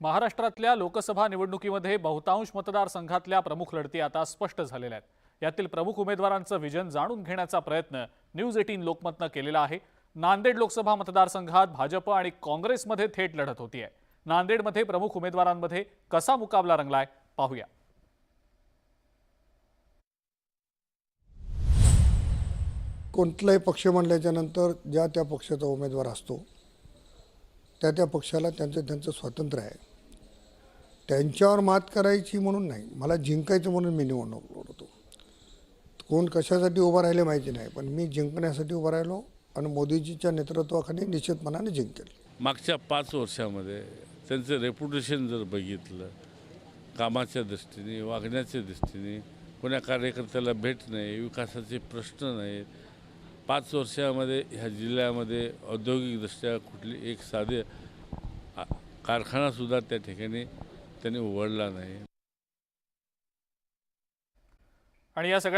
महाराष्ट्रातल्या लोकसभा निवडणुकीमध्ये बहुतांश मतदारसंघातल्या प्रमुख लढती आता स्पष्ट झालेल्या आहेत. यातील प्रमुख उमेदवारांचं विजन जाणून घेण्याचा प्रयत्न न्यूज एटीन लोकमतनं केलेला आहे. नांदेड लोकसभा मतदारसंघात भाजप आणि काँग्रेसमध्ये थेट लढत होती आहे नांदेडमध्ये प्रमुख उमेदवारांमध्ये कसा मुकाबला रंगलाय पाहूया. कोणताही पक्ष म्हणल्याच्या नंतर ज्या त्या पक्षाचा उमेदवार असतो त्या त्या पक्षाला त्यांचं त्यांचं स्वातंत्र्य आहे. त्यांच्यावर मात करायची म्हणून नाही. मला जिंकायचं म्हणून मी निवडणूक लढवतो. कोण कशासाठी उभं राहिले माहिती नाही पण मी जिंकण्यासाठी उभं राहिलो आणि मोदीजीच्या नेतृत्वाखाली निश्चितपणाने जिंकेल. मागच्या पाच वर्षामध्ये त्यांचं रेप्युटेशन जर बघितलं कामाच्या दृष्टीने वागण्याच्या दृष्टीने कोण्या कार्यकर्त्याला भेट नाही विकासाचे प्रश्न नाहीत पाच वर्षामध्ये ह्या जिल्ह्यामध्ये औद्योगिकदृष्ट्या कुठली एक साधे कारखानासुद्धा त्या ठिकाणी त्यांनी उघडला नाही. आणि या सगळ्या